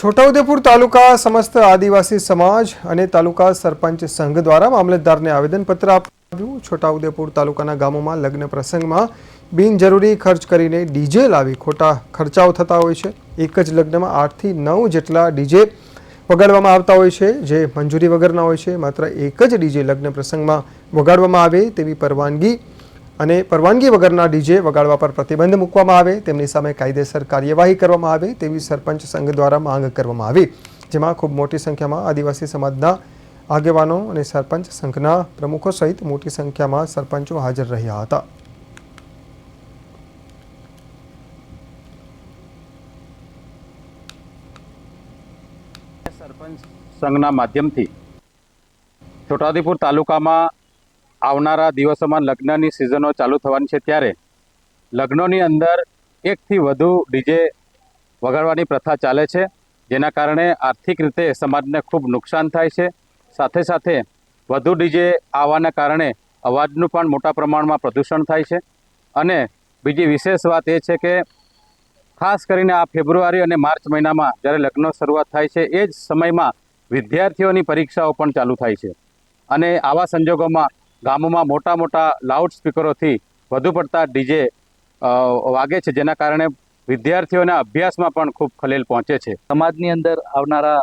છોટાઉદેપુર તાલુકા સમસ્ત આદિવાસી સમાજ અને તાલુકા સરપંચ સંઘ દ્વારા મામલતદારને આવેદનપત્ર આપ્યું. છોટાઉદેપુર તાલુકાના ગામોમાં લગ્ન પ્રસંગમાં બિનજરૂરી ખર્ચ કરીને ડીજે લાવી ખોટા ખર્ચાઓ થતા હોય છે. એક જ લગ્નમાં આઠથી નવ જેટલા ડીજે વગાડવામાં આવતા હોય છે, જે મંજૂરી વગરના હોય છે. માત્ર એક જ ડીજે લગ્ન પ્રસંગમાં વગાડવામાં આવે તેવી પરવાનગી અને પરવાનગી વગરના ડીજે વગાડવા પર પ્રતિબંધ મૂકવામાં આવે, તેમની સામે કાયદેસર કાર્યવાહી કરવામાં આવે તેવી સરપંચ સંઘ દ્વારા માંગ કરવામાં આવી, જેમાં ખૂબ મોટી સંખ્યામાં આદિવાસી સમાજના આગેવાનો અને સરપંચ સંઘના પ્રમુખો સહિત મોટી સંખ્યામાં સરપંચો હાજર રહ્યા હતા. સરપંચ સંઘના માધ્યમથી છોટાઉદેપુર તાલુકામાં આવનારા દિવસોમાં લગ્નની સિઝનો ચાલુ થવાની છે ત્યારે લગ્નોની અંદર એકથી વધુ ડીજે વગાડવાની પ્રથા ચાલે છે. જેના કારણે આર્થિક રીતે સમાજને ખૂબ નુકસાન થાય છે. સાથે સાથે વધુ ડીજે આવવાના કારણે અવાજનું પણ મોટા પ્રમાણમાં પ્રદૂષણ થાય છે. અને બીજી વિશેષ વાત એ છે કે ખાસ કરીને આ ફેબ્રુઆરી અને માર્ચ મહિનામાં જ્યારે લગ્નો શરૂઆત થાય છે, એ જ સમયમાં વિદ્યાર્થીઓની પરીક્ષાઓ પણ ચાલુ થાય છે. અને આવા સંજોગોમાં ગામોમાં મોટા મોટા લાઉડ સ્પીકરોથી વધુ પડતા ડીજે વાગે છે, જેના કારણે વિદ્યાર્થીઓના અભ્યાસમાં પણ ખૂબ ખલેલ પહોંચે છે. સમાજની અંદર આવનારા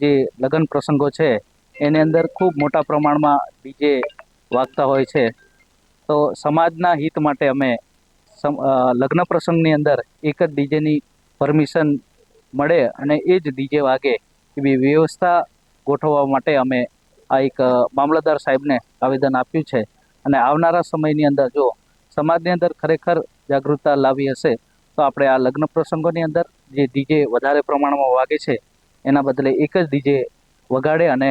જે લગ્ન પ્રસંગો છે, એની અંદર ખૂબ મોટા પ્રમાણમાં ડીજે વાગતા હોય છે. તો સમાજના હિત માટે અમે લગ્ન પ્રસંગની અંદર એક જ ડીજેની પરમિશન મળે અને એ જ ડીજે વાગે એવી વ્યવસ્થા ગોઠવવા માટે અમે આ એક મામલતદાર સાહેબને આવેદન આપ્યું છે. અને આવનારા સમયની અંદર જો સમાજની અંદર ખરેખર જાગૃતતા લાવી હશે, તો આપણે આ લગ્ન પ્રસંગોની અંદર જે ડીજે વધારે પ્રમાણમાં વાગે છે, એના બદલે એક જ ડીજે વગાડે અને